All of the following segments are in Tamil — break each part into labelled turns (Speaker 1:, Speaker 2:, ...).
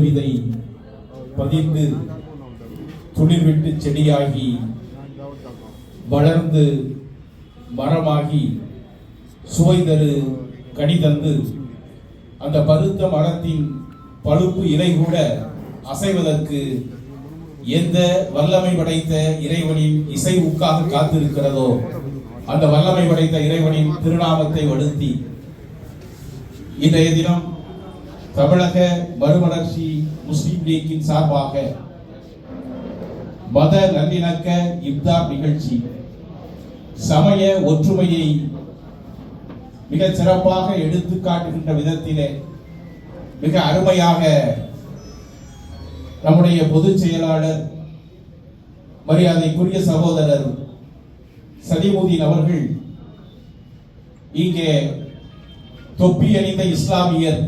Speaker 1: விதை பதிந்து துளிர் விட்டு செடியாகி வளர்ந்து மரமாகி சுவை தரு கனிதந்து அந்த பருத்த மரத்தின் பழுப்பு இலை கூட அசைவதற்கு எந்த வல்லமை படைத்த இறைவனின் இசை உக்காக காத்திருக்கிறதோ அந்த வல்லமை படைத்த இறைவனின் திருநாமத்தை வலுத்தி இன்றைய தினம் தமிழக மறுமலர்ச்சி முஸ்லிம் லீக்கின் சார்பாக மத நல்லிணக்க இப்தார் நிகழ்ச்சி. சமய ஒற்றுமையை மிக சிறப்பாக எடுத்து காட்டுகின்ற விதத்திலே மிக அருமையாக நம்முடைய பொதுச் செயலாளர் மரியாதைக்குரிய சகோதரர் சதிமுதீன் அவர்கள் இங்கே தொப்பி அணிந்த இஸ்லாமியர்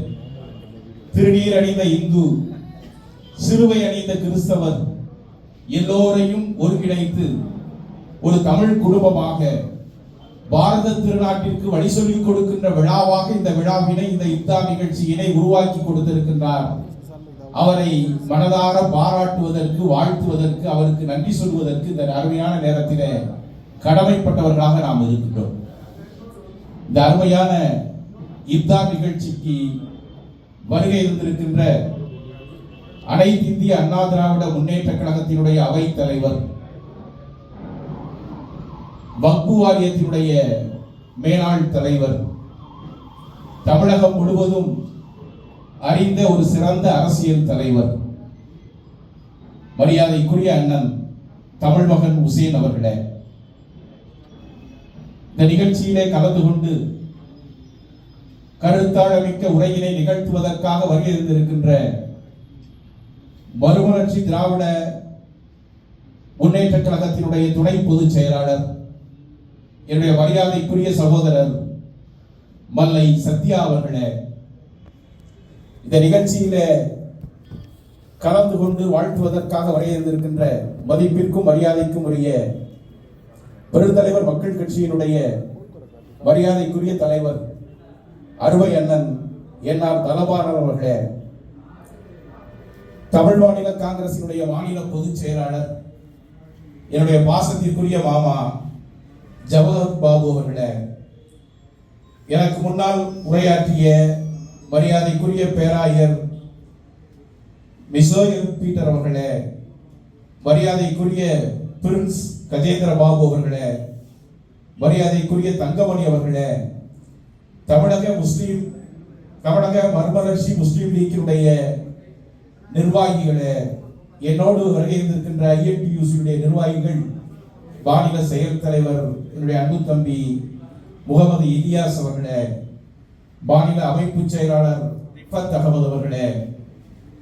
Speaker 1: திருநீர் அணிந்த இந்து சிறுவை அணிந்த கிறிஸ்தவர் எல்லோரையும் ஒருங்கிணைத்து ஒரு தமிழ் குடும்பமாக பாரத திருநாட்டிற்கு வழி சொல்லிக் கொடுக்கின்ற விழாவாக இந்த விழாவினை இந்த இப்தார் நிகழ்ச்சியினை உருவாக்கி கொடுத்திருக்கின்றார். அவரை மனதார பாராட்டுவதற்கு வாழ்த்துவதற்கு அவருக்கு நன்றி சொல்வதற்கு இந்த அருமையான நேரத்திலே கடமைப்பட்டவர்களாக நாம் இருக்கின்றோம். இந்த அருமையான இப்தா நிகழ்ச்சிக்கு வருகை இருந்திருக்கின்ற அனைத்து இந்திய அண்ணா திராவிட முன்னேற்ற கழகத்தினுடைய அவை தலைவர் வக்பு வாரியத்தினுடைய மேலாள் தலைவர் தமிழகம் முழுவதும் அறிந்த ஒரு சிறந்த அரசியல் தலைவர் மரியாதைக்குரிய அண்ணன் தமிழ் மகன் உசேன் அவர்களே. இந்த நிகழ்ச்சியிலே கலந்து கொண்டு கருத்தாழமிக்க உரையினை நிகழ்த்துவதற்காக வருகிருந்திருக்கின்ற மறுமலர்ச்சி திராவிட முன்னேற்ற கழகத்தினுடைய துணை பொதுச் செயலாளர் என்னுடைய மரியாதைக்குரிய சகோதரர் மல்லை சத்யா அவர்களே இந்த நிகழ்ச்சியில கலந்து கொண்டு வாழ்த்துவதற்காக வரையிருந்திருக்கின்ற மதிப்பிற்கும் மரியாதைக்கும் உரிய பெருந்தலைவர் மக்கள் கட்சியினுடைய மரியாதைக்குரிய தலைவர் அறுவை அண்ணன் என்ஆர் தலபாரன் அவர்களே. தமிழ் மாநில காங்கிரசினுடைய மாநில பொதுச் செயலாளர் என்னுடைய பாசத்திற்குரிய மாமா ஜவஹர் பாபு அவர்களே. எனக்கு முன்னால் உரையாற்றிய மரியாதைக்குரிய பேராயர் மிசோயல் பீட்டர் அவர்களே மரியாதைக்குரிய பிரின்ஸ் கஜேந்திர பாபு அவர்களே மரியாதைக்குரிய தங்கமணி அவர்களே தமிழக முஸ்லீம் தமிழக மறுமலர்ச்சி முஸ்லீம் லீக்கினுடைய நிர்வாகிகளே என்னோடு வருகை இருந்திருக்கின்ற ஐஎன்டியூசியுடைய நிர்வாகிகள் மாநில செயல் தலைவர் என்னுடைய அன்பு தம்பி முகமது இலியாஸ் அவர்களே மாநில அமைப்பு செயலாளர் ரிஃபத் அகமது அவர்களே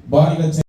Speaker 1: மாநில